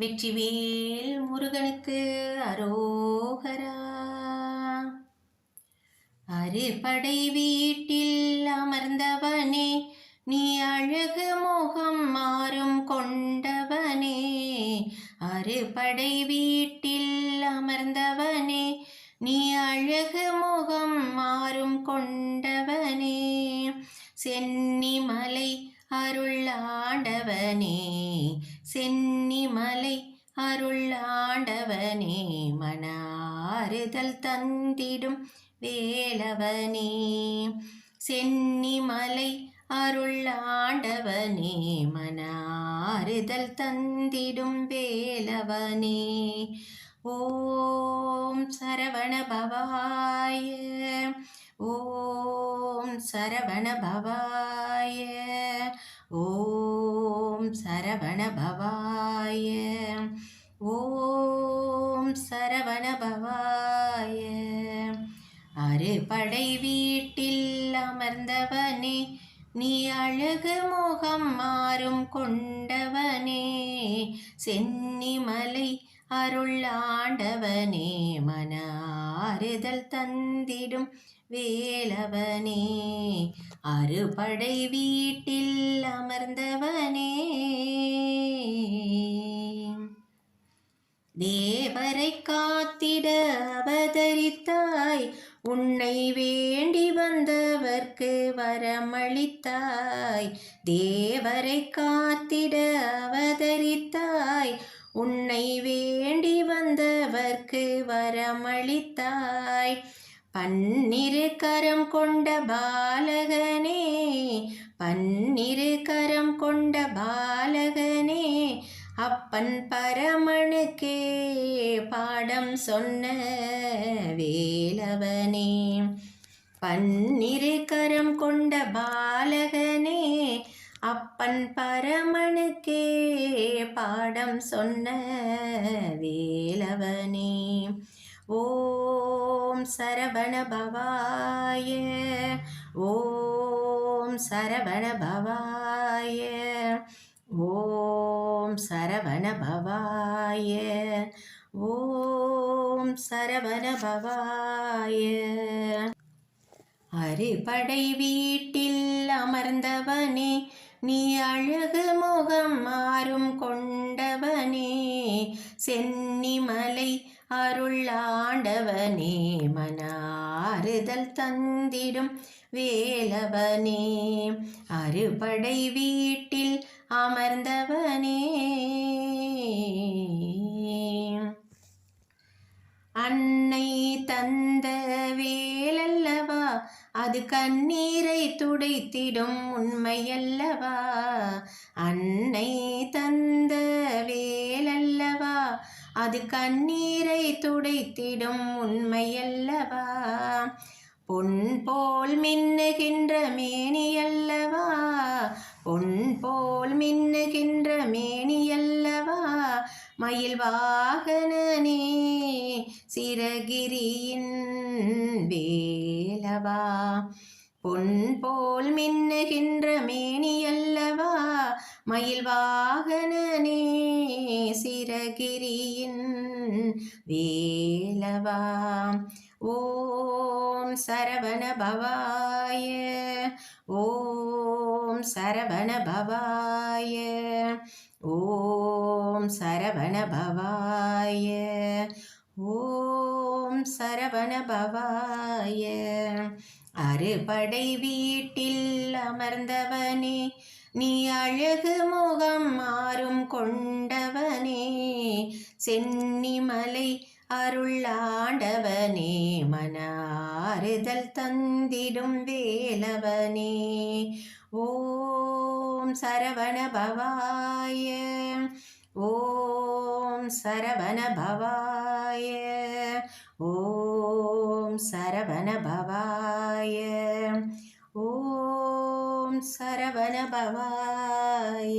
வெற்றிவேல் முருகனுக்கு அரோகரா. அறுபடை வீட்டில் அமர்ந்தவனே நீ அழகு முகம் மாறும் கொண்டவனே. அறுபடை வீட்டில் அமர்ந்தவனே நீ அழகு முகம் மாறும் கொண்டவனே. சென்னிமலை அருளாண்டவனே சென்னிமலை அருள் ஆண்டவனே மனாறுதல் தந்திடும் வேலவனே. சென்னிமலை அருள் ஆண்டவனே மனாறுதல் தந்திடும் வேலவனே. ஓம் சரவண பவாய ஓம் சரவண பவாய ஓம் ஓம் சரவணபவாய ஓம் சரவணபவாய அரு படை வீட்டில் அமர்ந்தவனே நீ அழகு முகம் மாறும் கொண்டவனே. சென்னிமலை அருள் ஆண்டவனே மனா ஆறுதல் தந்திடும் வேலவனே. அறுபடை வீட்டில் அமர்ந்தவனே. தேவரை காத்திட அவதரித்தாய். உன்னை வேண்டி வந்தவர்க்கு வரமளித்தாய். தேவரை காத்திட அவதரித்தாய். உன்னை வேண்டி வந்தவர்க்கு வரமளித்தாய். பன்னிரு கரம் கொண்ட பாலகனே பன்னிரு கரம் கொண்ட பாலகனே அப்பன் பரமனுக்கே பாடம் சொன்ன வேலவனே. பன்னிரு கரம் கொண்ட பாலகனே அப்பன் பரமனுக்கே பாடம் சொன்ன வேலவனே. ஓம் சரவண பவாய ஓம் சரவண பவாய ஓம் சரவண பவாய ஓம் சரவண பவாய. அறுபடை வீட்டில் அமர்ந்தவனே நீ அழகு முகம் மாறும் கொண்டவனே சென்னிமலை அருளாண்டவனே மனாறுதல் தந்திடும் வேலவனே அறுபடை வீட்டில் அமர்ந்தவனே. அது கண்ணீரை துடைத்திடும் உண்மையல்லவா? அன்னை தந்த வேலல்லவா? அது கண்ணீரை துடைத்திடும் உண்மையல்லவா? பொன் போல் மின்னுகின்ற மேனியல்லவா? பொன் போல் மின்னுகின்ற மேனியல்லவா மயில் வாகனனே சிறகிரியின் வேலவா? பொன் போல் மின்னுகின்ற மேனி அல்லவா மயில் வாகனனே சிறகிரியின் வேலவா? ஓம் சரவண பவாய ஓ ஓம் சரவண பவாய. ஓம் சரவண பவாய. ஓம் சரவண பவாய. அறுபடை வீட்டில் அமர்ந்தவனே நீ அழகு முகம் மாறும் கொண்டவனே. சென்னிமலை அருளாண்டவனே மன ஆறுதல் தந்திடும் வேலவனே. ஓம் சரவண பவாய. ஓம் சரவண பவாய. ஓம் சரவண பவாய. ஓம் சரவண பவாய.